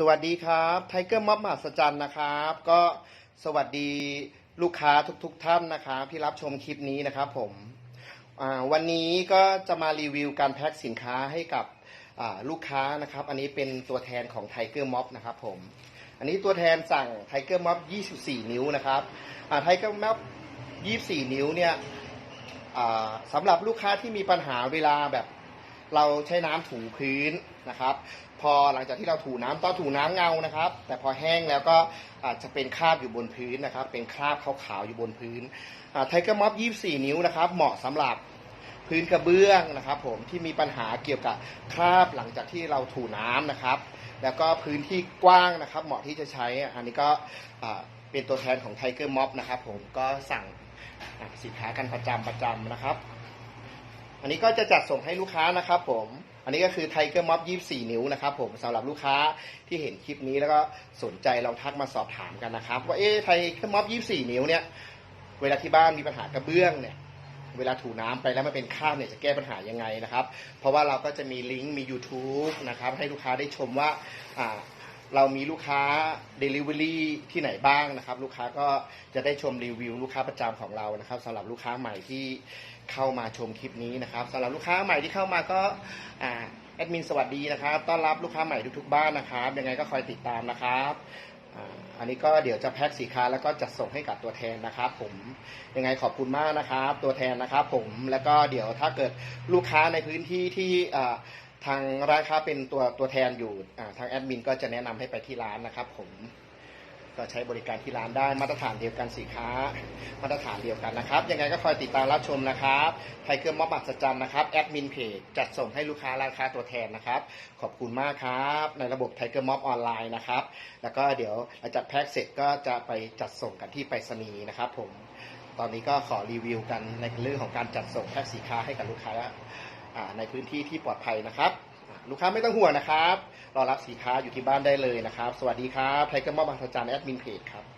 สวัสดีครับไทเกอร์ม็อบมหัศจรรย์นะครับ ก็สวัสดีลูกค้าทุกๆทท่านนะครับที่รับชมคลิปนี้นะครับผมวันนี้ก็จะมารีวิวการแพ็คสินค้าให้กับลูกค้านะครับ อันนี้เป็นตัวแทนของไทเกอร์ม็อบนะครับผม อันนี้ตัวแทนสั่งไทเกอร์ม็อบ24 นิ้วนะครับไทเกอร์ม็อบ24 นิ้วเนี่ยสำหรับลูกค้าที่มีปัญหาเวลาแบบ เราใช้น้ำถูพื้นนะครับ พอหลังจากที่เราถูน้ำตอนถูน้ำเงานะครับ แต่พอแห้งแล้วก็อาจจะเป็นคราบอยู่บนพื้นนะครับ เป็นคราบขาวๆอยู่บนพื้นไทเกอร์ม็อบ24 นิ้วนะครับ เหมาะสำหรับพื้นกระเบื้องนะครับผมที่มีปัญหาเกี่ยวกับคราบหลังจากที่เราถูน้ำนะครับ แล้วก็พื้นที่กว้างนะครับ เหมาะที่จะใช้อันนี้ก็เป็นตัวแทนของไทเกอร์ม็อบนะครับผมก็สั่งสินค้ากันประจำประจำนะครับ อันนี้ก็จะจัดส่งให้ลูกค้านะครับผมอันนี้ก็คือไทเกอร์มอบ24 นิ้วนะครับผมสำหรับลูกค้าที่เห็นคลิปนี้แล้วก็สนใจลองทักมาสอบถามกันนะครับ ว่าเอ๊ะไทเกอร์ม็อบ24 นิ้วเนี่ยเวลาที่บ้านมีปัญหากระเบื้องเนี่ยเวลาถูน้ำไปแล้วมันเป็นคราบเนี่ยจะแก้ปัญหายังไงนะครับ เพราะว่าเราก็จะมีลิงก์มี YouTube นะครับให้ลูกค้าได้ชมว่าอ่า เรามีลูกค้า Delivery ที่ไหนบ้างนะครับ ลูกค้าก็จะได้ชมรีวิว ลูกค้าประจำของเรานะครับสำหรับลูกค้าใหม่ที่เข้ามาชมคลิปนี้นะครับสำหรับลูกค้าใหม่ที่เข้ามาก็อ่าแอดมินสวัสดีนะครับต้อนรับลูกค้าใหม่ทุกๆบ้านนะครับยังไงก็คอยติดตามนะครับอันนี้ก็เดี๋ยวจะแพ็คสินค้าแล้วก็จัดส่งให้กับตัวแทนนะครับ ผมยังไงขอบคุณมากนะครับ ตัวแทนนะครับ ผมแล้วก็เดี๋ยวถ้าเกิดลูกค้าในพื้นที่ที่ ทางร้านค้าเป็นตัวตัวแทนอยู่ทางแอดมินก็จะแนะนำให้ไปที่ร้านนะครับผมก็ใช้บริการที่ร้านได้มาตรฐานเดียวกันสินค้า มาตรฐานเดียวกันนะครับ ยังไงก็คอยติดตามรับชมนะครับไทเกอร์มอบบัตรจันนะครับแอดมินเพจจัดส่งให้ลูกค้าร้านค้าตัวแทนนะครับ ขอบคุณมากครับ ในระบบไทเกอร์มอบออนไลน์นะครับ แล้วก็เดี๋ยวหลังจากแพ็กเสร็จก็จะไปจัดส่งกันที่ไปรษณีย์นะครับ ผม ตอนนี้ก็ขอรีวิวกันในเรื่องของการจัดส่งแพ็กสินค้าให้กับลูกค้า ในพื้นที่ที่ปลอดภัยนะครับ ลูกค้าไม่ต้องห่วงนะครับ รอรับสินค้าอยู่ที่บ้านได้เลยนะครับ สวัสดีครับไทเกอร์มอบบางทจานแอดมินเพจครับ